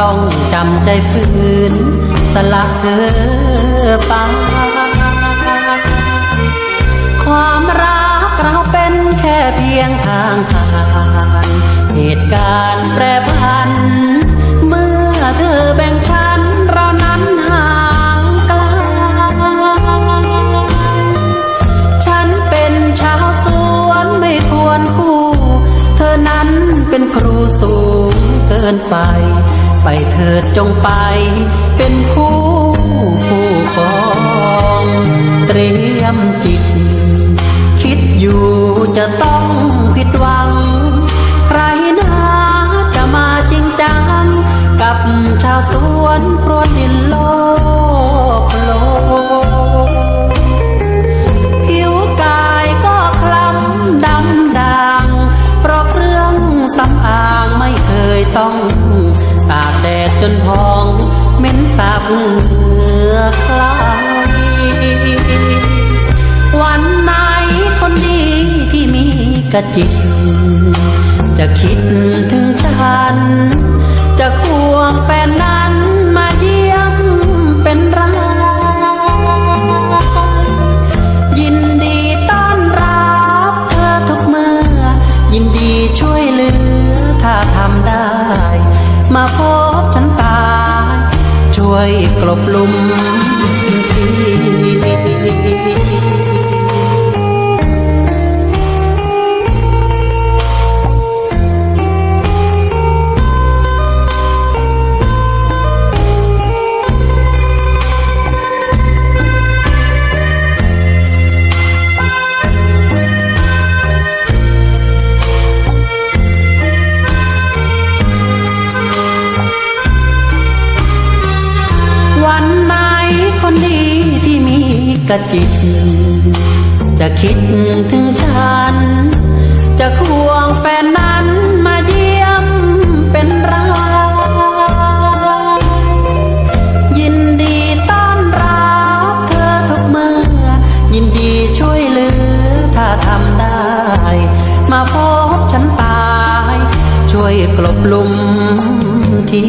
ต้องจำใจฝืน สละเธอไปความรักเราเป็นแค่เพียงทางผ่านเหตุการณ์แปรผัน เมื่อเธอแบ่งฉันเรานั้นห่างไกลฉันเป็นชาวสวนไม่ควรคู่ เธอนั้นเป็นครูสูงเกินไป ไปเถิดจงไป เป็นคู่คู่ครองเตรียมจิต คิดอยู่จะต้องผิดหวัง ใครนะจะมาจริงจัง กับชาวสวนพรวดดินโลกโลผิวกายก็คล้ำดำด่างเพราะเครื่องสำอางไม่เคยต้อง ตากแดดจนพองเหม็นสาบเหงื่อใครวันไหนคนดีที่มีกระจิต จะคิดถึงฉัน จะควงแฟนนั้นมาเยี่ยมเป็นไรยินดีต้อนรับเธอทุกเมื่อ ยินดีช่วยเหลือถ้าทำได้ มาพบฉันตาย ช่วยกลบลุมที กระจิต จะคิดถึงฉัน จะควงแฟนนั้นมาเยี่ยมเป็นไรยินดีต้อนรับเธอทุกเมื่อ ยินดีช่วยเหลือถ้าทำได้ มาพบฉันตาย ช่วยกลบลุมที